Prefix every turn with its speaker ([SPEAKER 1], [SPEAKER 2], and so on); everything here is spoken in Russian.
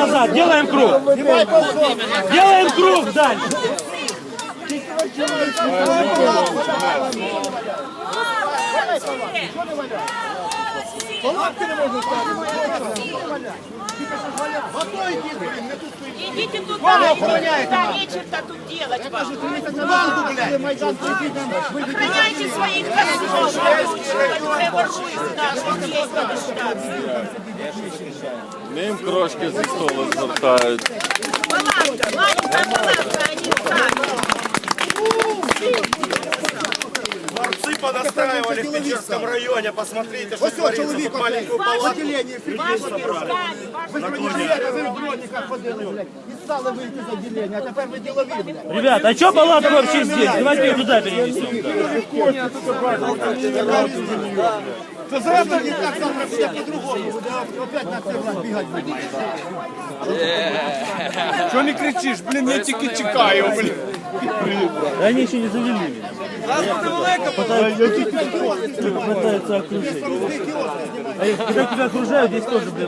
[SPEAKER 1] назад, делаем круг. Делаем круг дальше.
[SPEAKER 2] Идите туда, туда, нечего тут делать вам. Охраняйте своих космов, которые наших детей
[SPEAKER 3] Ним крошки зі столу звертають.
[SPEAKER 2] Палатка.
[SPEAKER 4] Дворцы понастраивали в Печерском районе. Посмотрите, что творится. Тут маленькую палатку.
[SPEAKER 2] Вашими руками, вашими
[SPEAKER 5] І стали вийти з відділення, а тепер ви ділові, блядь.
[SPEAKER 1] Ребят, а что палатка вообще здесь? Давайте ее туда перенесем.
[SPEAKER 5] То завтра не так, завтра все по-другому. Буде опять на це раз бігати буде.
[SPEAKER 4] Что не кричишь? Блин, я тільки чекаю, блин.
[SPEAKER 1] Да они еще не завели. Пытаются, пытаются окружить. А их- когда тебя окружают, здесь тоже, блин,